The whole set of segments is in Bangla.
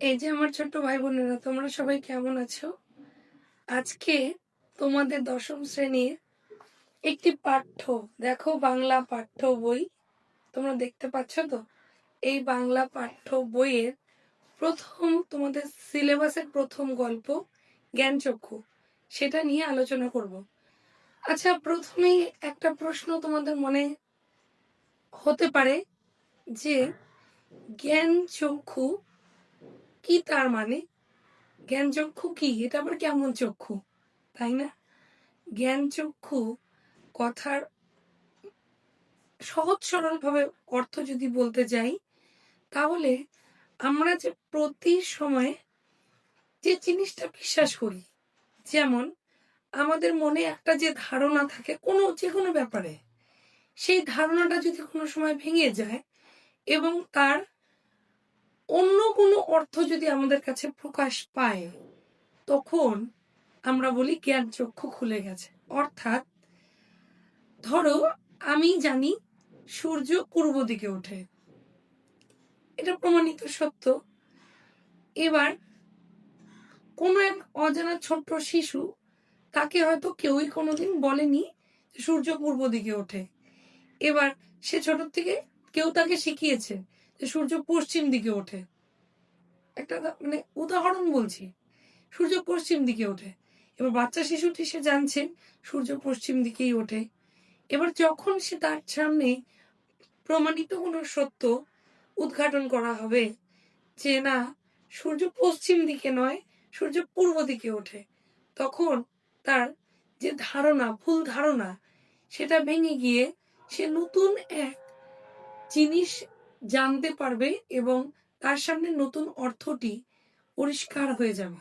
এই যে আমার ছোট্ট ভাই বোনেরা তোমরা সবাই কেমন আছো? আজকে তোমাদের দশম শ্রেণির একটি পাঠ্য, দেখো বাংলা পাঠ্য বই, তোমরা দেখতে পাচ্ছ তো? এই বাংলা পাঠ্য বইয়ের প্রথম, তোমাদের সিলেবাসের প্রথম গল্প, জ্ঞানচক্ষু, সেটা নিয়ে আলোচনা করব। আচ্ছা প্রথমেই একটা প্রশ্ন তোমাদের মনে হতে পারে যে জ্ঞান চক্ষু কি তার মানে? জ্ঞান চক্ষু কি? এটা আবার কেমন চক্ষু? তাই না? জ্ঞান চক্ষু কথার সহজ সরল ভাবে অর্থ যদি বলতে যাই, তাহলে আমরা যে প্রতি সময় যে জিনিসটা বিশ্বাস করি, যেমন আমাদের মনে একটা যে ধারণা থাকে কোনো যে কোনো ব্যাপারে, সেই ধারণাটা যদি কোনো সময় ভেঙে যায় এবং তার অন্য কোনো অর্থ যদি আমাদের কাছে প্রকাশ পায়, তখন আমরা বলি জ্ঞান চক্ষু খুলে গেছে। অর্থাৎ, ধরো আমি জানি সূর্য পূর্ব দিকে ওঠে। এটা প্রমাণিত সত্য। এবার, কোনো এক অজানা ছোট্ট শিশু তাকে হয়তো কেউই কোনোদিন বলেনি সূর্য পূর্ব দিকে ওঠে। এবার সে ছোট থেকে কেউ তাকে শিখিয়েছে যে সূর্য পশ্চিম দিকে ওঠে। একটা মানে উদাহরণ বলছি। সূর্য পশ্চিম দিকে ওঠে। এবার বাচ্চা শিশুটি সে জানছে সূর্য পশ্চিম দিকেই ওঠে। এবার যখন সে তার সামনে প্রমাণিত কোনো সত্য উদ্ঘাটন করা হবে যে না, সূর্য পশ্চিম দিকে নয়, সূর্য পূর্ব দিকে ওঠে, তখন তার যে ধারণা, ভুল ধারণা, সেটা ভেঙে গিয়ে সে নতুন এক জিনিস জানতে পারবে এবং তার সামনে নতুন অর্থটি পরিষ্কার হয়ে যাবে।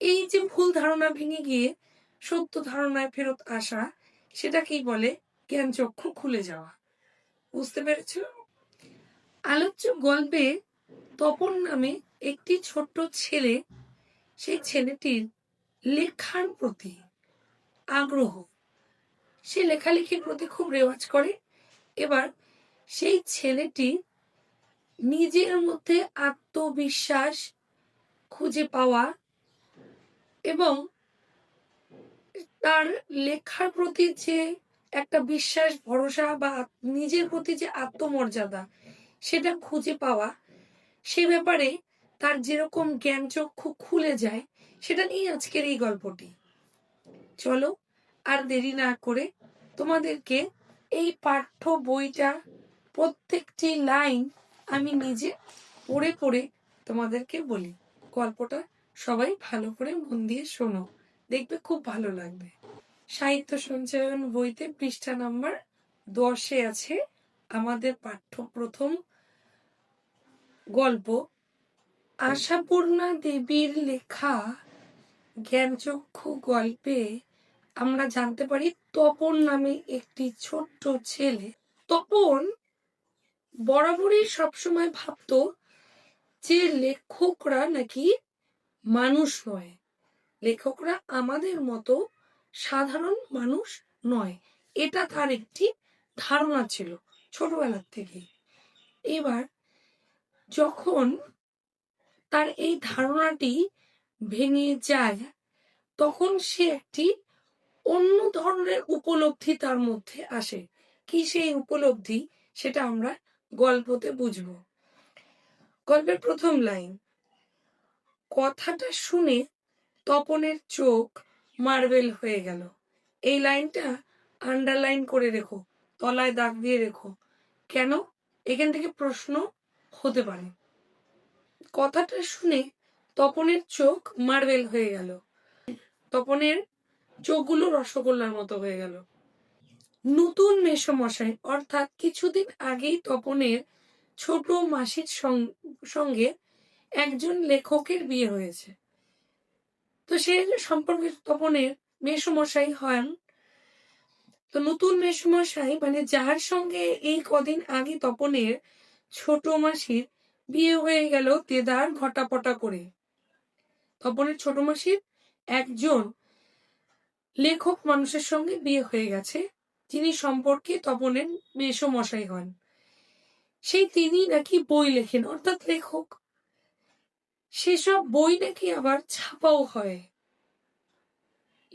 এই যে ভুল ধারণা ভেঙে গিয়ে সত্য ধারণায় ফেরত আসা, সেটাকেই বলে জ্ঞান চক্ষু খুলে যাওয়া। বুঝতে পেরেছ? আলোচ্য গল্পে তপন নামে একটি ছোট্ট ছেলে, সেই ছেলেটির লেখার প্রতি আগ্রহ। সে লেখালেখির প্রতি খুব রেওয়াজ করে। এবার সেই ছেলেটি নিজের মধ্যে আত্মবিশ্বাস খুঁজে পাওয়া এবং তার লেখার প্রতি যে একটা বিশ্বাস, ভরসা বা নিজের প্রতি যে আত্মমর্যাদা সেটা খুঁজে পাওয়া, সে ব্যাপারে তার যেরকম জ্ঞান চক্ষু খুলে যায়, সেটা নিয়ে আজকের এই গল্পটি। চলো আর দেরি না করে তোমাদেরকে এই পাঠ্য বইটা প্রত্যেকটি লাইন আমি নিজে পড়ে পড়ে তোমাদেরকে বলি। গল্পটা সবাই ভালো করে মন দিয়ে শোনো। দেখবে খুব ভালো লাগবে। সাহিত্য সঞ্চয়ন বইতে পৃষ্ঠা নাম্বার দশে আছে আমাদের পাঠ্য প্রথম গল্প। আশাপূর্ণা দেবীর লেখা জ্ঞানচক্ষু গল্পে আমরা জানতে পারি তপন নামে একটি ছোট্ট ছেলে। তপন বরাবরই সবসময় ভাবতো যে লেখকরা নাকি মানুষ নয়। লেখকরা আমাদের মতো সাধারণ মানুষ নয়। এটা তার একটি ধারণা ছিল ছোটবেলার থেকে এবার যখন তার এই ধারণাটি ভেঙে যায়, তখন সে একটি অন্য ধরনের উপলব্ধি তার মধ্যে আসে। কি সেই উপলব্ধি? সেটা আমরা গল্পতে বুঝব। গল্পের প্রথম লাইন, কথাটা শুনে তপনের চোখ মার্বেল হয়ে গেল। এই লাইনটা আন্ডারলাইন করে রেখো, তলায় দাগ দিয়ে রেখো। কেন? এখান থেকে প্রশ্ন হতে পারে। কথাটা শুনে তপনের চোখ মার্বেল হয়ে গেল। তপনের চোখগুলো রসগোল্লার মতো হয়ে গেল। নতুন মেসমশাই, অর্থাৎ কিছুদিন আগেই তপনের ছোট মাসির সঙ্গে একজন লেখকের বিয়ে হয়েছে। তো সে সম্পর্কে তপনের মেসমশাই হন। তো নতুন মেসমশাই মানে যার সঙ্গে এই কদিন আগে তপনের ছোট মাসির বিয়ে হয়ে গেল দেদার ঘটাপটা করে। তপনের ছোট মাসির একজন লেখক মানুষের সঙ্গে বিয়ে হয়ে গেছে। যিনি সম্পর্কে তপনের মেসমশাই হন। সেই তিনি নাকি বই লেখেন, অর্থাৎ লেখক। সেসব বই নাকি আবার ছাপাও হয়।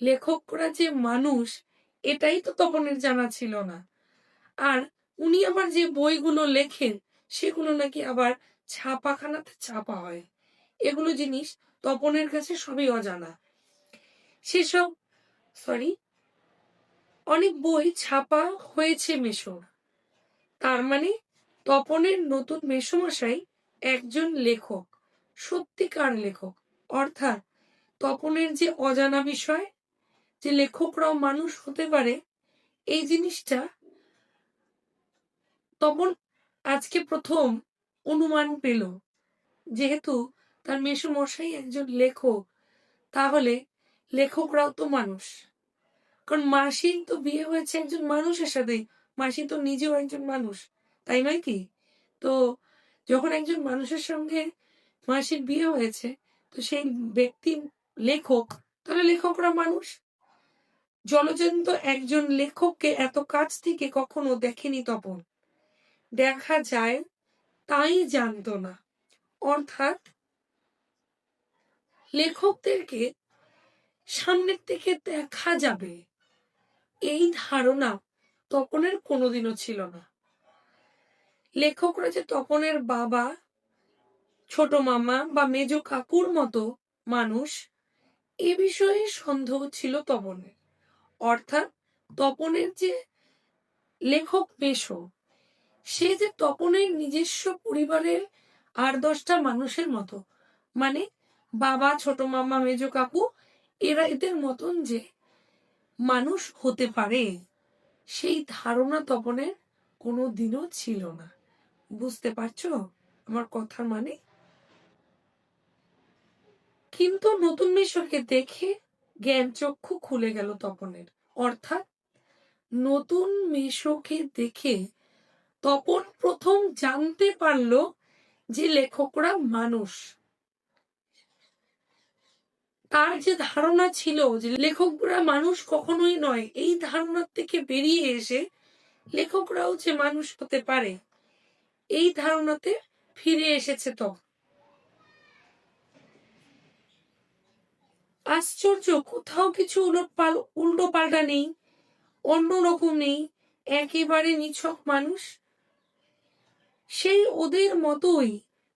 লেখকরা যে মানুষ, এটাই তো তপনের জানা ছিল না। আর উনি আবার যে বইগুলো লেখেন, সেগুলো নাকি আবার ছাপাখানাতে ছাপা হয়। এগুলো জিনিস তপনের কাছে সবই অজানা। সেসব সরি অনেক বই ছাপা হয়েছে মেশোর তার মানে তপনের নতুন মেসমশাই একজন লেখক, সত্যিকার লেখক। অর্থাৎ তপনের যে অজানা বিষয়, যে লেখকরাও মানুষ হতে পারে, এই জিনিসটা তপন আজকে প্রথম অনুমান পেল। যেহেতু তার মেসমশাই একজন লেখক, তাহলে লেখকরাও তো মানুষ। কারণ মাসির তো বিয়ে হয়েছে একজন মানুষের সাথেই। মাসি তো নিজেও একজন মানুষ, তাই নয় কি? তো যখন একজন মানুষের সঙ্গে মাসির বিয়ে হয়েছে, তো সেই ব্যক্তি লেখক, তাহলে লেখকরা মানুষ? জলজন্ত একজন লেখককে এত কাছ থেকে কখনো দেখেনি তপন। দেখা যায় তাই জানতো না। অর্থাৎ লেখকদেরকে সামনের থেকে দেখা যাবে। এই ধারণা তপনের কোনোদিনও ছিল না। লেখকরা যে তপনের বাবা, ছোট মামা বা মেজ কাকুর মতো মানুষ, এ বিষয়ে সন্দেহ ছিল তপনের। অর্থাৎ তপনের যে লেখক পেশো সে যে তপনের নিজস্ব পরিবারের আর দশটা মানুষের মতো। মানে বাবা, ছোট মামা, মেজ কাকু, এরা এদের মতন যে মানুষ হতে পারে, সেই ধারণা তপনের কোনো দিনও ছিল না। বুঝতে পারছ আমার কথার মানে? কিন্তু নতুন মিশরকে দেখে জ্ঞান চক্ষু খুলে গেল তপনের। অর্থাৎ নতুন মেশোকে দেখে তপন প্রথম জানতে পারল যে লেখকরা মানুষ। তার যে ধারণা ছিল যে লেখকরা মানুষ কখনোই নয়, এই ধারণার থেকে বেরিয়ে এসে লেখকরাও যে মানুষ হতে পারে, এই ধারণাতে ফিরে এসেছে তো। আশ্চর্য, কোথাও কিছু উলট পাল, উল্টো পাল্টা নেই অন্যরকম নেই, একেবারে নিছক মানুষ। সেই ওদের মতোই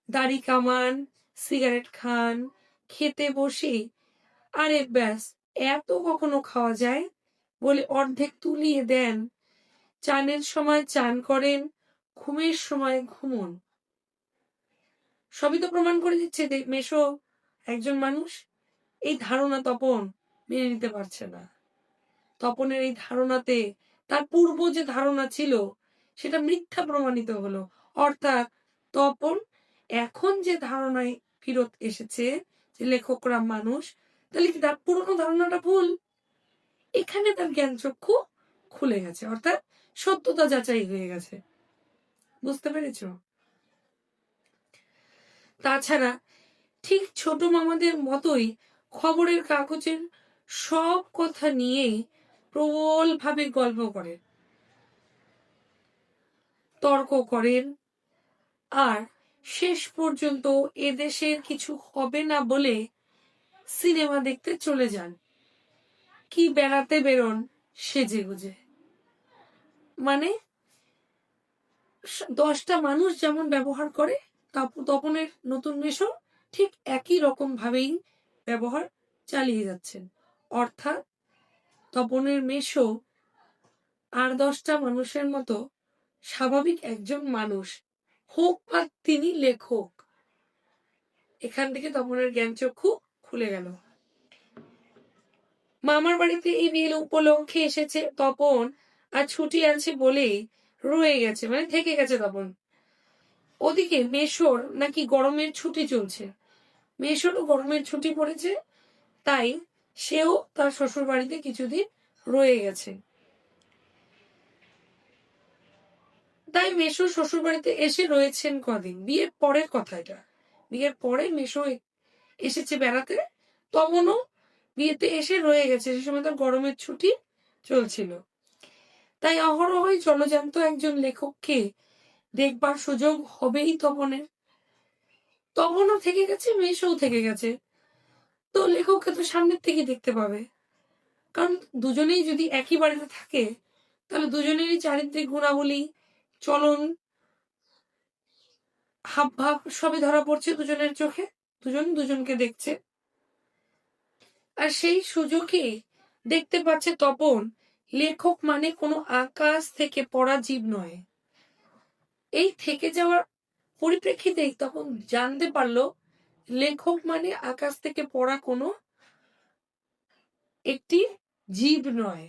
দাড়ি কামান, সিগারেট খান, খেতে বসে আরে ব্যাস, এত কখনো খাওয়া যায়? বলে অর্ধেক তুলিয়ে দেন। চানের সময় চান করেন, ঘুমের সময় ঘুমন। সবই তো প্রমাণ করে দিচ্ছে মেশো, একজন মানুষ এই ধারণা তপন মেনে নিতে পারছে না। তপনের এই ধারণাতে তার পূর্ব যে ধারণা ছিল, সেটা মিথ্যা প্রমাণিত হলো। অর্থাৎ তপন এখন যে ধারণায় ফিরত এসেছে, যে লেখকরা মানুষ তাহলে কি তার পুরনো ধারণাটা ভুল? এখানে তার জ্ঞান চক্ষু খুলে গেছে, অর্থাৎ সত্যতা যাচাই হয়ে গেছে। বুঝতে পেরেছ? তাছাড়া ঠিক ছোট মামাদের মতোই খবরের কাগজের সব কথা নিয়েই প্রবল ভাবে গল্প করেন তর্ক করেন, আর শেষ পর্যন্ত এদেশের কিছু হবে না বলে সিনেমা দেখতে চলে যান। কি বেড়াতে বেরোন সেজে গুজে মানে দশটা মানুষ যেমন ব্যবহার করে তপনের নতুন মেশো ঠিক একই রকম ভাবেই ব্যবহার চালিয়ে যাচ্ছেন। অর্থাৎ, তপনের মেশো আর দশটা মানুষের মতো স্বাভাবিক একজন মানুষ, হোক বা তিনি লেখক, এখান থেকে তপনের জ্ঞান চক্ষু খুলে গেল। মামার বাড়িতে এই বিয়ে উপলক্ষে এসেছে তপন, আর ছুটি আছে বলেই রয়ে গেছে মানে থেকে গেছে তপন। ওদিকে মেশোর নাকি গরমের ছুটি চলছে। মেশোরও গরমের ছুটি পড়েছে, তাই সেও তার শ্বশুর বাড়িতে কিছুদিন রয়ে গেছে। তাই মেশো শ্বশুর বাড়িতে এসে রয়েছেন কদিন? বিয়ের পরের কথা এটা। বিয়ের পরে মেশো এসেছে বেড়াতে, তখনও বিয়েতে এসে রয়ে গেছে। সে সময় তার গরমের ছুটি চলছিল। তাই অহরহই জলজান্ত একজন লেখককে দেখবার সুযোগ হবেই তপনের। তপনও থেকে গেছে মেশও থেকে গেছে। তো লেখককে তো সামনের থেকে দেখতে পাবে। কারণ দুজনেই যদি একই বাড়িতে থাকে, তাহলে দুজনেরই চারিত্রিক গুণাবলী, চলন হাব ভাব সবই ধরা পড়ছে দুজনের চোখে। দুজন দুজনকে দেখছে। আর সেই সুযোগে দেখতে পাচ্ছে তপন, লেখক মানে কোনো আকাশ থেকে পড়া জীব নয়। এই থেকে যাওয়ার পরিপ্রেক্ষিতেই তখন জানতে পারল, লেখক মানে আকাশ থেকে পড়া কোনো একটি জীব নয়।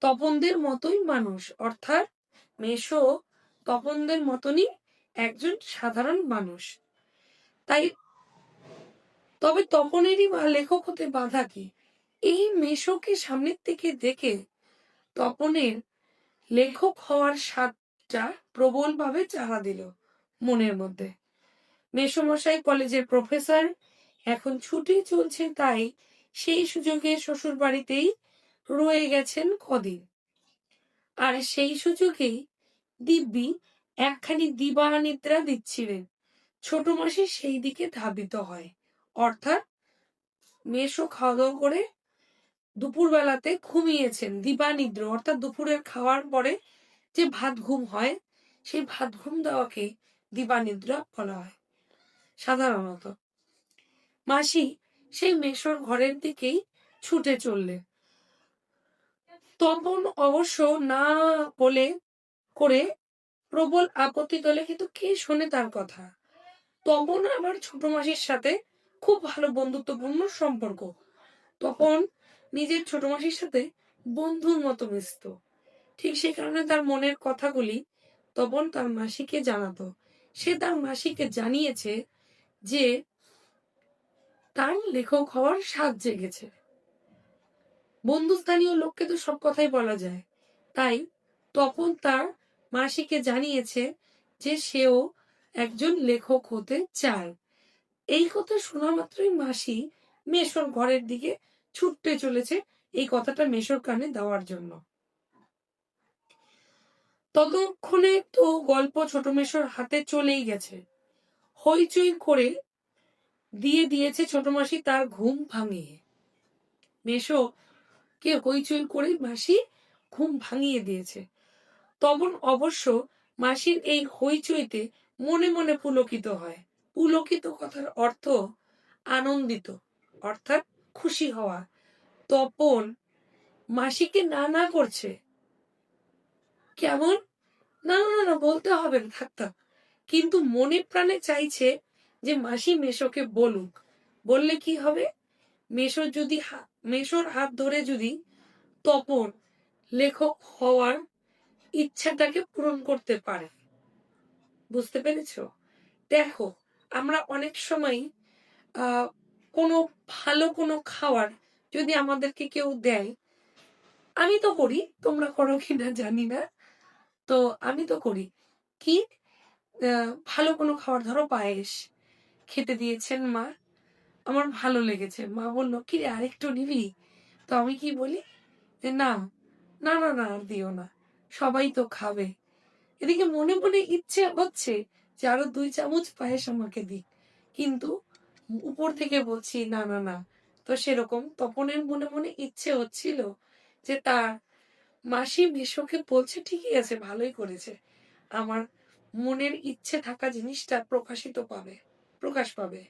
তপনদের মতোই মানুষ, অর্থাৎ মেশো তপনদের মতনই একজন সাধারণ মানুষ। তাই তবে তপনেরই লেখক হতে বাধা কি? এই মেশোকে সামনের থেকে দেখে তপনের লেখক হওয়ার স্বাদটা প্রবলভাবে চাহা দিল মনের মধ্যে। মেসমশাই কলেজের প্রফেসর, এখন ছুটি চলছে তাই সেই সুযোগে শ্বশুর বাড়িতেই রয়ে গেছেন কদিন। আর সেই সুযোগেই দিব্যি একখানি দিবা নিদ্রা দিচ্ছিলেন। ছোট মাসি সেই দিকে ধাবিত হয়। অর্থাৎ মেশো খাওয়া দাওয়া করে দুপুর বেলাতে ঘুমিয়েছেন দিবা নিদ্র অর্থাৎ দুপুরের খাওয়ার পরে যে ভাত ঘুম হয়, সেই ভাত ঘুম দেওয়াকে দিবা নিদ্রা বলা হয় সাধারণত। মাসি সেই মেশোর ঘরের দিকেই ছুটে চললে তপন অবশ্য না বলে করে প্রবল আপত্তি তোলে, কিন্তু কে শোনে তার কথা? তপন আমার ছোট মাসির সাথে খুব ভালো বন্ধুত্বপূর্ণ সম্পর্ক। তখন নিজের ছোট মাসির সাথে বন্ধুর মতো মিশত। ঠিক সে কারণে তার মনের কথাগুলি তপন তার মাসিকে জানাতো। সে তার মাসিকে জানিয়েছে যে তার লেখক হওয়ার স্বাদ জেগেছে। বন্ধুস্থানীয় লোককে তো সব কথাই বলা যায়। তাই তখন তার মাসিকে জানিয়েছে যে সেও একজন লেখক হতে চায়। এই কথা শোনা মাত্রই মাসি মেশর ঘরের দিকে ছুটতে চলেছে এই কথাটা মেশর কানে দেওয়ার জন্য। ততক্ষণে তো গল্প ছোট মেশর হাতে চলেই গেছে। হইচই করে দিয়ে দিয়েছে ছোট মাসি তার ঘুম ভাঙিয়ে। মেশো কে হইচই করে মাসি ঘুম ভাঙিয়ে দিয়েছে। তখন অবশ্য মাসির এই হইচইতে মনে মনে পুলকিত হয়। পুলকিত কথার অর্থ আনন্দিত, অর্থাৎ খুশি হওয়া। তপন মাসিকে না না করছে। কেমন? না না না বলতে হবে না থাকতাম কিন্তু মনে প্রাণে চাইছে যে মাসি মেশোকে বলুক। বললে কি হবে? মেশো যদি মেশোর হাত ধরে যদি তপন লেখক হওয়ার ইচ্ছাটাকে পূরণ করতে পারে। বুঝতে পেরেছ? দেখো আমরা অনেক সময় কোনো ভালো কোনো খাবার যদি আমাদেরকে কেউ দেয়, আমি তো করি, তোমরা করো কিনা জানি না। তো আমি তো করি। কি? ভালো কোনো খাবার ধরো পায়েস খেতে দিয়েছেন মা। আমার ভালো লেগেছে। মা বলল, কি রে, আরেকটু নিবি? তো আমি কি বলি? যে, না না না না, আর দিও না। সবাই তো খাবে। এদিকে মনে মনে ইচ্ছে হচ্ছে যে আরও দুই চামচ পায়েস আমাকে দিক। কিন্তু উপর থেকে বলছি, না না না। তো সেরকম তপনের মনে মনে ইচ্ছে হচ্ছিল যে তার মাসি বিশ্বকে বলছে, ঠিকই আছে, ভালোই করেছে। আমার মনের ইচ্ছে থাকা জিনিসটা প্রকাশিত পাবে, প্রকাশ পাবে।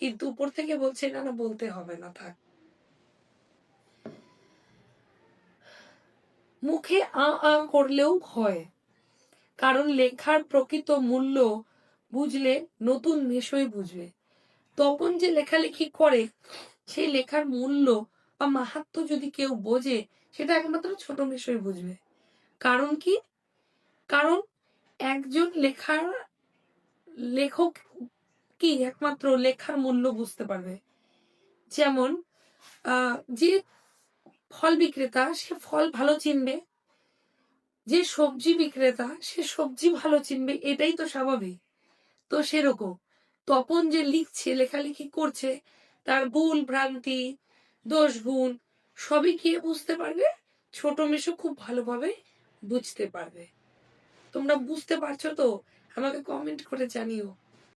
কিন্তু উপর থেকে বলছে, না না, বলতে হবে না, থাক। মুখে আ আ করলেও হয়। কারণ লেখার প্রকৃত মূল্য বুঝলে নতুন বিষয় বুঝবে। তখন যে লেখালেখি করে, সেই লেখার মূল্য বা মাহাত্ম যদি কেউ বোঝে, সেটা একমাত্র ছোট বিষয় বুঝবে। কারণ কি? কারণ একজন লেখার লেখক কি একমাত্র লেখার মূল্য বুঝতে পারবে। যেমন যে ফল বিক্রেতা, সে ফল ভালো চিনবে যে সবজি বিক্রেতা, সে সবজি ভালো চিনবে, এটাই তো স্বাভাবিক। তো সেরকম। তপন যে লিখছে, লেখালেখি করছে, তার ভুল ভ্রান্তি দোষ গুণ সবই কি বুঝতে পারবে? ছোট মেশো খুব ভালোভাবে বুঝতে পারবে। তোমরা বুঝতে পারছ তো? আমাকে কমেন্ট করে জানিও।